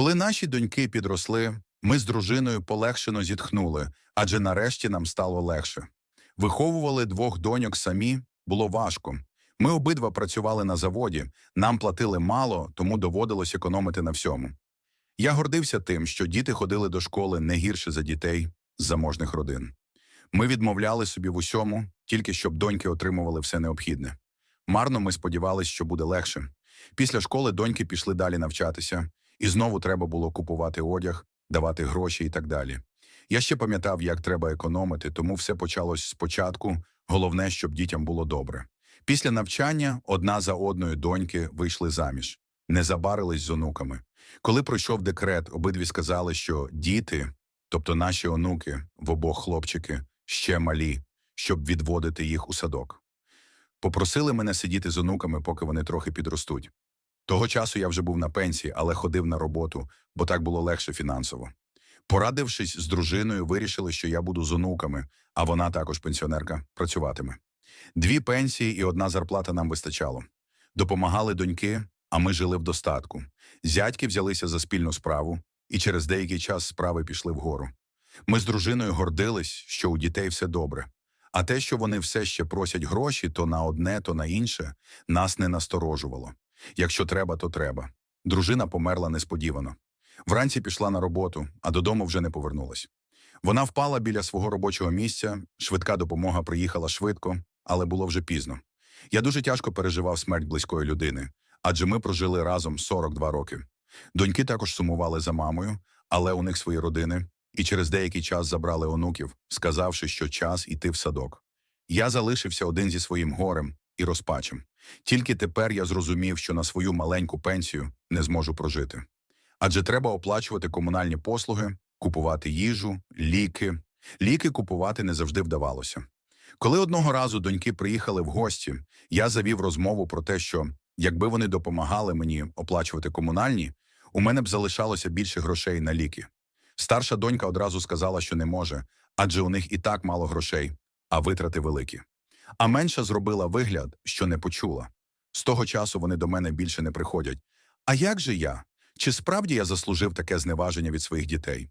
Коли наші доньки підросли, ми з дружиною полегшено зітхнули, адже нарешті нам стало легше. Виховували двох доньок самі було важко. Ми обидва працювали на заводі, нам платили мало, тому доводилось економити на всьому. Я гордився тим, що діти ходили до школи не гірше за дітей з заможних родин. Ми відмовляли собі в усьому, тільки щоб доньки отримували все необхідне. Марно ми сподівалися, що буде легше. Після школи доньки пішли далі навчатися, і знову треба було купувати одяг, давати гроші і так далі. Я ще пам'ятав, як треба економити, тому все почалось спочатку. Головне, щоб дітям було добре. Після навчання одна за одною доньки вийшли заміж, не забарились з онуками. Коли пройшов декрет, обидві сказали, що діти, тобто наші онуки, в обох хлопчики, ще малі, щоб відводити їх у садок. Попросили мене сидіти з онуками, поки вони трохи підростуть. Того часу я вже був на пенсії, але ходив на роботу, бо так було легше фінансово. Порадившись з дружиною, вирішили, що я буду з онуками, а вона також пенсіонерка, працюватиме. Дві пенсії і одна зарплата нам вистачало. Допомагали доньки, а ми жили в достатку. Зятьки взялися за спільну справу, і через деякий час справи пішли вгору. Ми з дружиною гордились, що у дітей все добре. А те, що вони все ще просять гроші то на одне, то на інше, нас не насторожувало. Якщо треба, то треба. Дружина померла несподівано. Вранці пішла на роботу, а додому вже не повернулась. Вона впала біля свого робочого місця, швидка допомога приїхала швидко, але було вже пізно. Я дуже тяжко переживав смерть близької людини, адже ми прожили разом 42 роки. Доньки також сумували за мамою, але у них свої родини, і через деякий час забрали онуків, сказавши, що час іти в садок. Я залишився один зі своїм горем і розпачем. Тільки тепер я зрозумів, що на свою маленьку пенсію не зможу прожити. Адже треба оплачувати комунальні послуги, купувати їжу, ліки. Ліки купувати не завжди вдавалося. Коли одного разу доньки приїхали в гості, я завів розмову про те, що якби вони допомагали мені оплачувати комунальні, у мене б залишалося більше грошей на ліки. Старша донька одразу сказала, що не може, адже у них і так мало грошей, а витрати великі. А менша зробила вигляд, що не почула. З того часу вони до мене більше не приходять. А як же я? Чи справді я заслужив таке зневаження від своїх дітей?